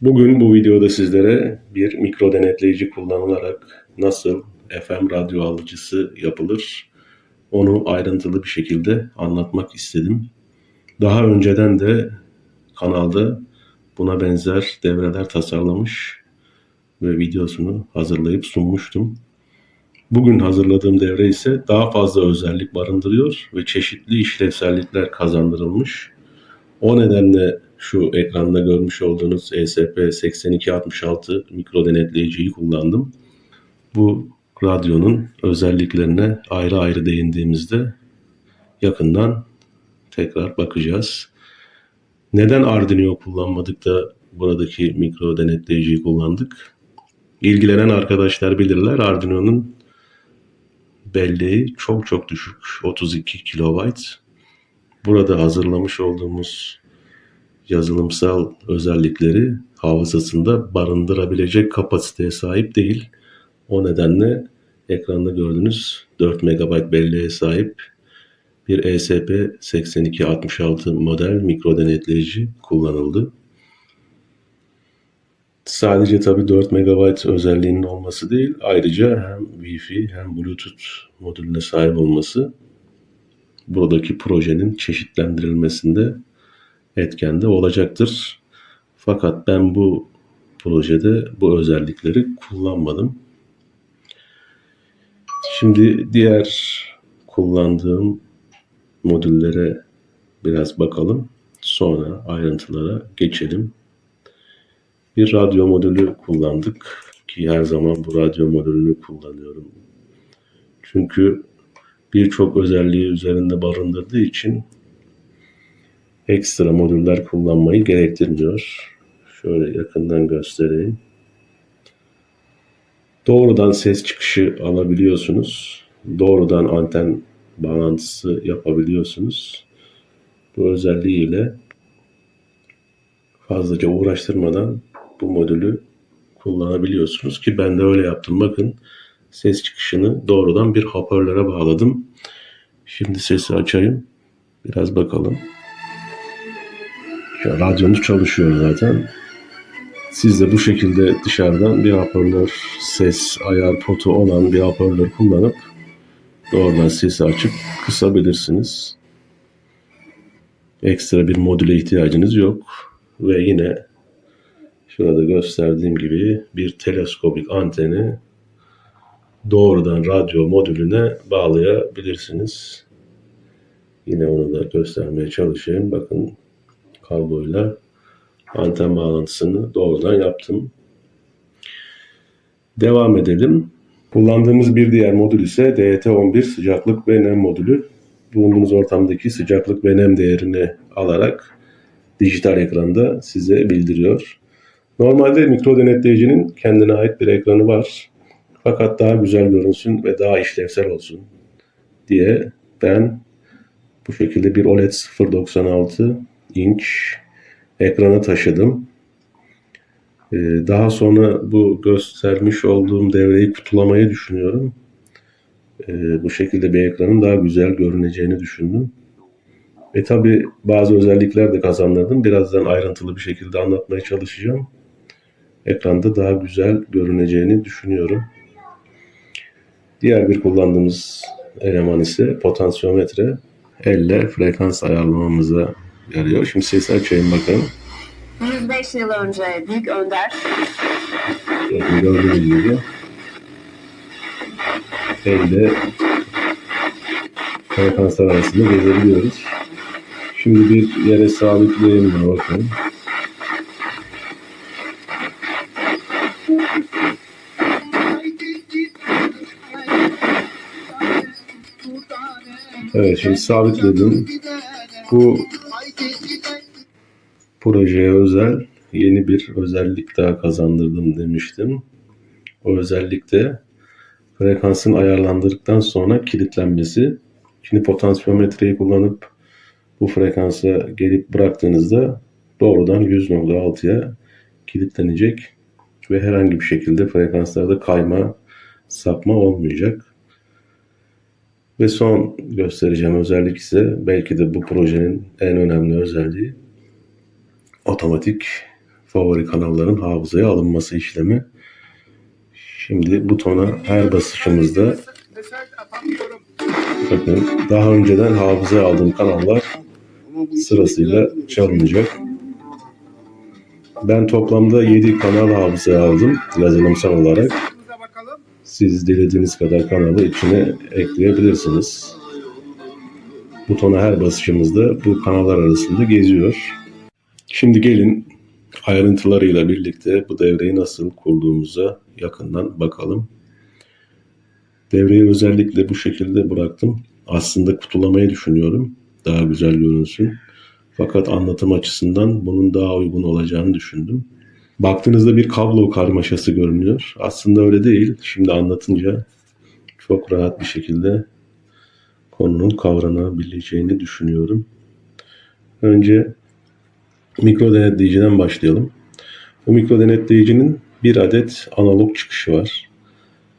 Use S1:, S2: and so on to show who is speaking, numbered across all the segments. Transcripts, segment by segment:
S1: Bugün bu videoda sizlere bir mikro denetleyici kullanılarak nasıl FM radyo alıcısı yapılır onu ayrıntılı bir şekilde anlatmak istedim. Daha önceden de kanalda buna benzer devreler tasarlamış ve videosunu hazırlayıp sunmuştum. Bugün hazırladığım devre ise daha fazla özellik barındırıyor ve çeşitli işlevsellikler kazandırılmış. O nedenle şu ekranda görmüş olduğunuz E ESP8266 mikro denetleyiciyi kullandım. Bu radyonun özelliklerine ayrı ayrı değindiğimizde yakından tekrar bakacağız. Neden Arduino kullanmadık da buradaki mikro denetleyiciyi kullandık? İlgilenen arkadaşlar bilirler Arduino'nun belleği çok çok düşük 32 kB. Burada hazırlamış olduğumuz yazılımsal özellikleri hafızasında barındırabilecek kapasiteye sahip değil. O nedenle ekranda gördüğünüz 4 MB belleğe sahip bir E ESP8266 model mikro denetleyici kullanıldı. Sadece tabii 4 MB özelliğinin olması değil, ayrıca hem Wi-Fi hem Bluetooth modülüne sahip olması buradaki projenin çeşitlendirilmesinde etken de olacaktır. Fakat ben bu projede bu özellikleri kullanmadım. Şimdi diğer kullandığım modüllere biraz bakalım. Sonra ayrıntılara geçelim. Bir radyo modülü kullandık ki her zaman bu radyo modülünü kullanıyorum. Çünkü birçok özelliği üzerinde barındırdığı için ekstra modüller kullanmayı gerektirmiyor. Şöyle yakından göstereyim. Doğrudan ses çıkışı alabiliyorsunuz. Doğrudan anten bağlantısı yapabiliyorsunuz. Bu özelliğiyle fazlaca uğraştırmadan bu modülü kullanabiliyorsunuz ki ben de öyle yaptım. Bakın ses çıkışını doğrudan bir hoparlöre bağladım. Şimdi sesi açayım. Biraz bakalım. Şu an radyomuz çalışıyor zaten. Siz de bu şekilde dışarıdan bir hoparlör ses ayar potu olan bir hoparlör kullanıp doğrudan sesi açıp kısabilirsiniz. Ekstra bir modüle ihtiyacınız yok. Ve yine şurada gösterdiğim gibi bir teleskopik anteni doğrudan radyo modülüne bağlayabilirsiniz. Yine onu da göstermeye çalışayım. Bakın kabloyla anten bağlantısını doğrudan yaptım. Devam edelim. Kullandığımız bir diğer modül ise DT11 sıcaklık ve nem modülü. Bulunduğunuz ortamdaki sıcaklık ve nem değerini alarak dijital ekranda size bildiriyor. Normalde mikro denetleyicinin kendine ait bir ekranı var. Fakat daha güzel görünsün ve daha işlevsel olsun diye ben bu şekilde bir OLED 0.96 inç ekrana taşıdım. Ee, daha sonra bu göstermiş olduğum devreyi kutulamayı düşünüyorum. Ee, bu şekilde bir ekranın daha güzel görüneceğini düşündüm. Ve tabi bazı özellikler de kazandırdım. Birazdan ayrıntılı bir şekilde anlatmaya çalışacağım. Ekranda daha güzel görüneceğini düşünüyorum. Diğer bir kullandığımız eleman ise potansiyometre. Elle frekans ayarlamamıza yarıyor. Şimdi sesi açayım bakalım.
S2: 105 yıl önce Büyük Önder
S1: Bakın gördüğünüz gibi elle frekanslar arasında gezebiliyoruz. Şimdi bir yere sabitleyelim bunu bakın. Evet şimdi sabitledim. Bu projeye özel yeni bir özellik daha kazandırdım demiştim. O özellik de frekansın ayarlandırdıktan sonra kilitlenmesi. Şimdi potansiyometreyi kullanıp bu frekansa gelip bıraktığınızda doğrudan 100.6'ya kilitlenecek ve herhangi bir şekilde frekanslarda kayma, sapma olmayacak. Ve son göstereceğim özellik ise belki de bu projenin en önemli özelliği otomatik favori kanalların hafızaya alınması işlemi. Şimdi butona her basışımızda bakın daha önceden hafızaya aldığım kanallar sırasıyla çalınacak. Ben toplamda 7 kanal hafızaya aldım yazılımsal olarak. Siz dilediğiniz kadar kanalı içine ekleyebilirsiniz. Butona her basışımızda bu kanallar arasında geziyor. Şimdi gelin ayrıntılarıyla birlikte bu devreyi nasıl kurduğumuza yakından bakalım. Devreyi özellikle bu şekilde bıraktım. Aslında kutulamayı düşünüyorum. Daha güzel görünsün. Fakat anlatım açısından bunun daha uygun olacağını düşündüm. Baktığınızda bir kablo karmaşası görünüyor. Aslında öyle değil. Şimdi anlatınca çok rahat bir şekilde konunun kavranabileceğini düşünüyorum. Önce mikro denetleyiciden başlayalım. Bu mikro denetleyicinin bir adet analog çıkışı var.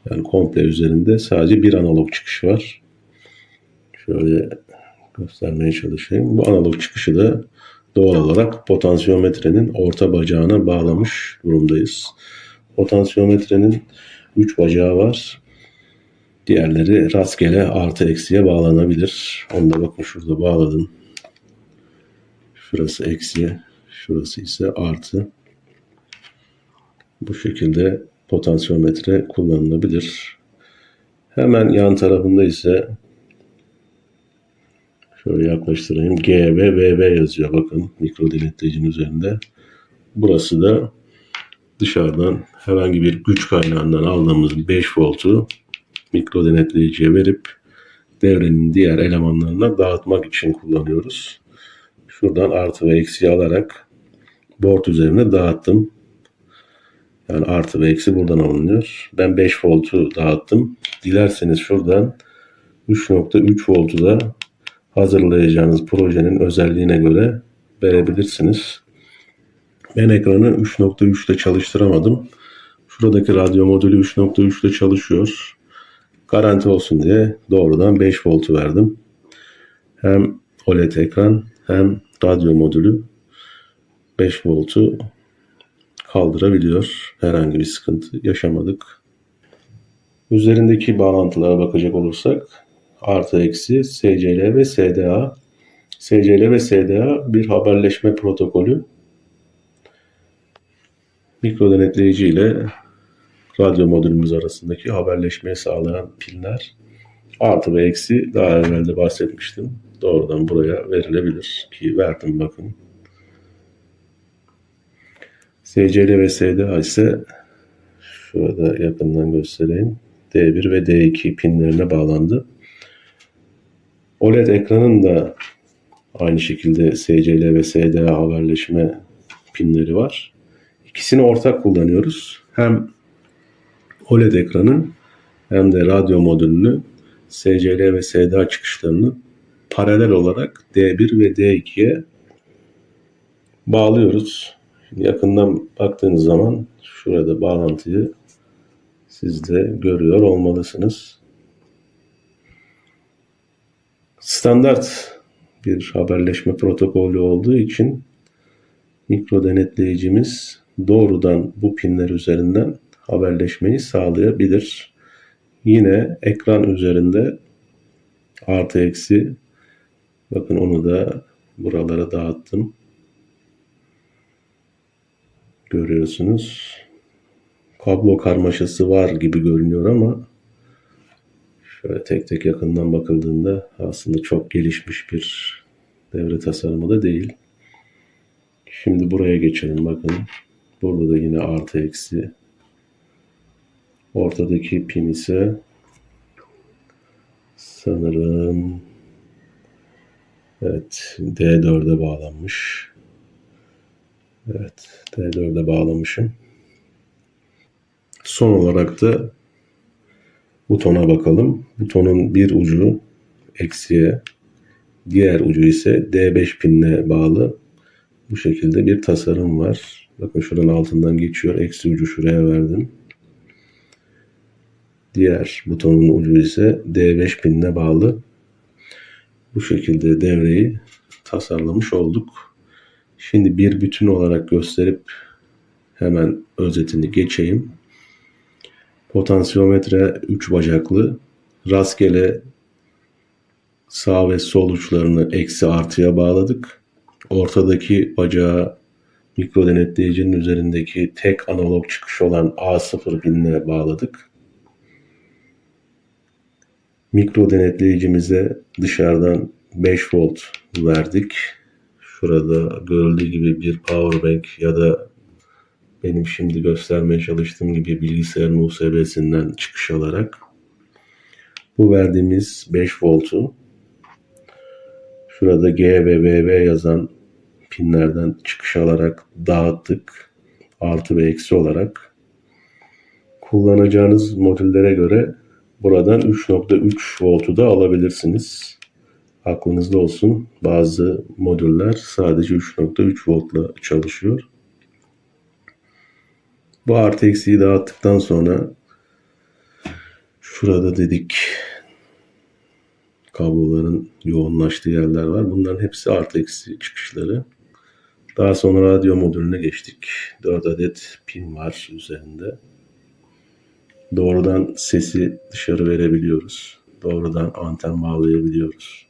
S1: Yani komple üzerinde sadece bir analog çıkışı var. Şöyle göstermeye çalışayım. Bu analog çıkışı da doğal olarak potansiyometrenin orta bacağına bağlamış durumdayız. Potansiyometrenin 3 bacağı var. Diğerleri rastgele artı eksiye bağlanabilir. Onu da bakın şurada bağladım. Şurası eksi, şurası ise artı. Bu şekilde potansiyometre kullanılabilir. Hemen yan tarafında ise şöyle yaklaştırayım. G ve VB yazıyor. Bakın mikro denetleyicinin üzerinde. Burası da dışarıdan herhangi bir güç kaynağından aldığımız 5 voltu mikro denetleyiciye verip devrenin diğer elemanlarına dağıtmak için kullanıyoruz. Şuradan artı ve eksi alarak board üzerine dağıttım. Yani artı ve eksi buradan alınıyor. Ben 5 voltu dağıttım. Dilerseniz şuradan 3.3 voltu da hazırlayacağınız projenin özelliğine göre verebilirsiniz. Ben ekranı 3.3 ile çalıştıramadım. Şuradaki radyo modülü 3.3 ile çalışıyor. Garanti olsun diye doğrudan 5 voltu verdim. Hem OLED ekran hem radyo modülü 5 voltu kaldırabiliyor. Herhangi bir sıkıntı yaşamadık. Üzerindeki bağlantılara bakacak olursak artı eksi SCL ve SDA. SCL ve SDA bir haberleşme protokolü. Mikro denetleyici ile radyo modülümüz arasındaki haberleşmeyi sağlayan pinler. Artı ve eksi daha evvel de bahsetmiştim. Doğrudan buraya verilebilir ki verdim bakın. SCL ve SDA ise şurada yakından göstereyim. D1 ve D2 pinlerine bağlandı. OLED ekranın da aynı şekilde SCL ve SDA haberleşme pinleri var. İkisini ortak kullanıyoruz. Hem OLED ekranın hem de radyo modülünü SCL ve SDA çıkışlarını paralel olarak D1 ve D2'ye bağlıyoruz. Şimdi yakından baktığınız zaman şurada bağlantıyı siz de görüyor olmalısınız. Standart bir haberleşme protokolü olduğu için mikro denetleyicimiz doğrudan bu pinler üzerinden haberleşmeyi sağlayabilir. Yine ekran üzerinde artı eksi bakın onu da buralara dağıttım. Görüyorsunuz. Kablo karmaşası var gibi görünüyor ama şöyle tek tek yakından bakıldığında aslında çok gelişmiş bir devre tasarımı da değil. Şimdi buraya geçelim bakın. Burada da yine artı eksi. Ortadaki pin ise sanırım evet D4'e bağlanmış. Evet D4'e bağlamışım. Son olarak da butona bakalım. Butonun bir ucu eksiye, diğer ucu ise D5 pinine bağlı. Bu şekilde bir tasarım var. Bakın şuranın altından geçiyor. Eksi ucu şuraya verdim. Diğer butonun ucu ise D5 pinine bağlı. Bu şekilde devreyi tasarlamış olduk. Şimdi bir bütün olarak gösterip hemen özetini geçeyim. Potansiyometre 3 bacaklı. Rastgele sağ ve sol uçlarını eksi artıya bağladık. Ortadaki bacağı mikro denetleyicinin üzerindeki tek analog çıkış olan A0 pinine bağladık. Mikro denetleyicimize dışarıdan 5 volt verdik. Şurada görüldüğü gibi bir power bank ya da benim şimdi göstermeye çalıştığım gibi bilgisayarın USB'sinden çıkış alarak bu verdiğimiz 5 voltu şurada G ve BB yazan pinlerden çıkış alarak dağıttık. Artı ve eksi olarak. Kullanacağınız modüllere göre buradan 3.3 voltu da alabilirsiniz. Aklınızda olsun. Bazı modüller sadece 3.3 voltla çalışıyor. Bu artı eksiği dağıttıktan sonra şurada dedik kabloların yoğunlaştığı yerler var. Bunların hepsi artı eksi çıkışları. Daha sonra radyo modülüne geçtik. 4 adet pin var üzerinde. Doğrudan sesi dışarı verebiliyoruz. Doğrudan anten bağlayabiliyoruz.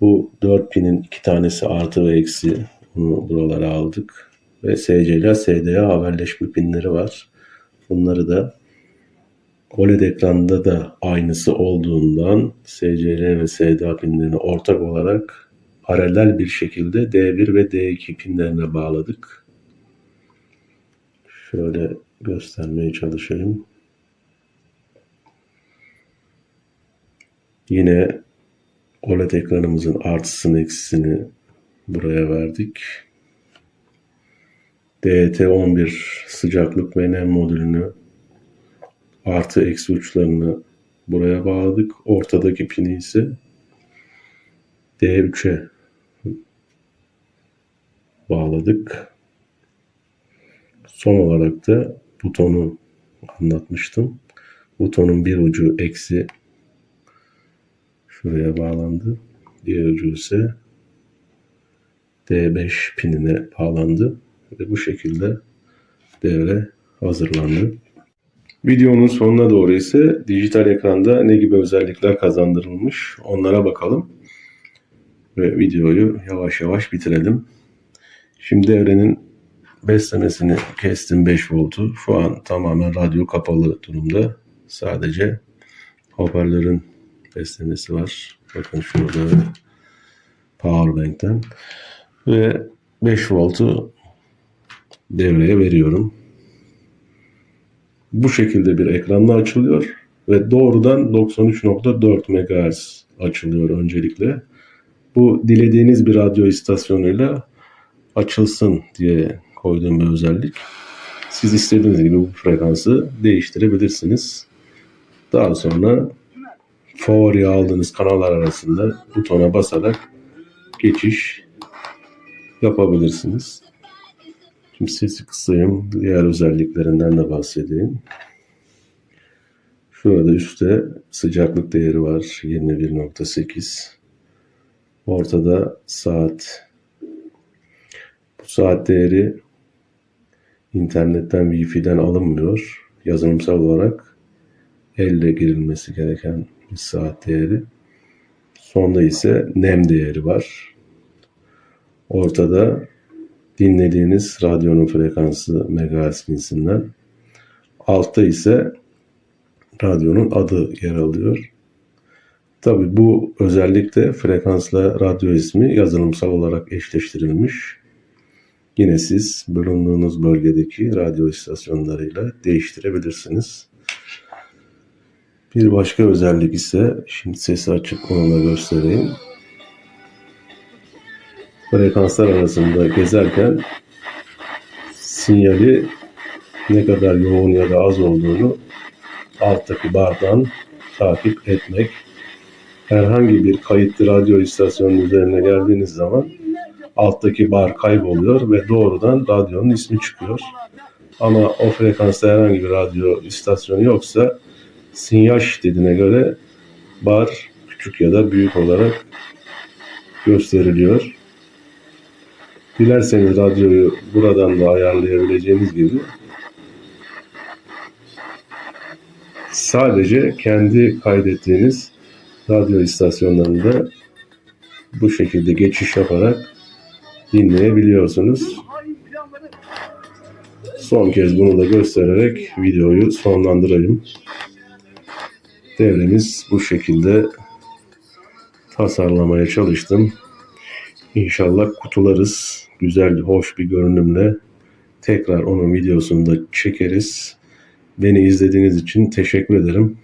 S1: Bu 4 pinin iki tanesi artı ve eksi. Bunu buralara aldık. Ve SC ile SDA haberleşme pinleri var. Bunları da OLED ekranda da aynısı olduğundan SCL ve SDA pinlerini ortak olarak paralel bir şekilde D1 ve D2 pinlerine bağladık. Şöyle göstermeye çalışayım. Yine OLED ekranımızın artısını eksisini buraya verdik. DT11 sıcaklık ve nem modülünü artı eksi uçlarını buraya bağladık. Ortadaki pini ise D3'e bağladık. Son olarak da butonu anlatmıştım. Butonun bir ucu eksi şuraya bağlandı. Diğer ucu ise D5 pinine bağlandı. Ve bu şekilde devre hazırlandı. Videonun sonuna doğru ise dijital ekranda ne gibi özellikler kazandırılmış onlara bakalım. Ve videoyu yavaş yavaş bitirelim. Şimdi devrenin beslemesini kestim 5 voltu. Şu an tamamen radyo kapalı durumda. Sadece hoparlörün beslemesi var. Bakın şurada powerbank'ten. Ve 5 voltu devreye veriyorum. Bu şekilde bir ekranla açılıyor ve doğrudan 93.4 MHz açılıyor öncelikle. Bu dilediğiniz bir radyo istasyonuyla açılsın diye koyduğum bir özellik. Siz istediğiniz gibi bu frekansı değiştirebilirsiniz. Daha sonra favori aldığınız kanallar arasında butona basarak geçiş yapabilirsiniz. Şimdi sesi kısayım. Diğer özelliklerinden de bahsedeyim. Şurada üstte sıcaklık değeri var. 21.8. Ortada saat. Bu saat değeri internetten Wi-Fi'den alınmıyor. Yazılımsal olarak elle girilmesi gereken bir saat değeri. Sonda ise nem değeri var. Ortada dinlediğiniz radyonun frekansı megahertz cinsinden. Altta ise radyonun adı yer alıyor. Tabi bu özellikle frekansla radyo ismi yazılımsal olarak eşleştirilmiş. Yine siz bulunduğunuz bölgedeki radyo istasyonlarıyla değiştirebilirsiniz. Bir başka özellik ise şimdi sesi açıp onu da göstereyim frekanslar arasında gezerken sinyali ne kadar yoğun ya da az olduğunu alttaki bardan takip etmek. Herhangi bir kayıtlı radyo istasyonunun üzerine geldiğiniz zaman alttaki bar kayboluyor ve doğrudan radyonun ismi çıkıyor. Ama o frekansta herhangi bir radyo istasyonu yoksa sinyal şiddetine göre bar küçük ya da büyük olarak gösteriliyor. Dilerseniz radyoyu buradan da ayarlayabileceğiniz gibi sadece kendi kaydettiğiniz radyo istasyonlarında bu şekilde geçiş yaparak dinleyebiliyorsunuz. Son kez bunu da göstererek videoyu sonlandırayım. Devremiz bu şekilde tasarlamaya çalıştım. İnşallah kutularız. Güzel, hoş bir görünümle tekrar onun videosunu da çekeriz. Beni izlediğiniz için teşekkür ederim.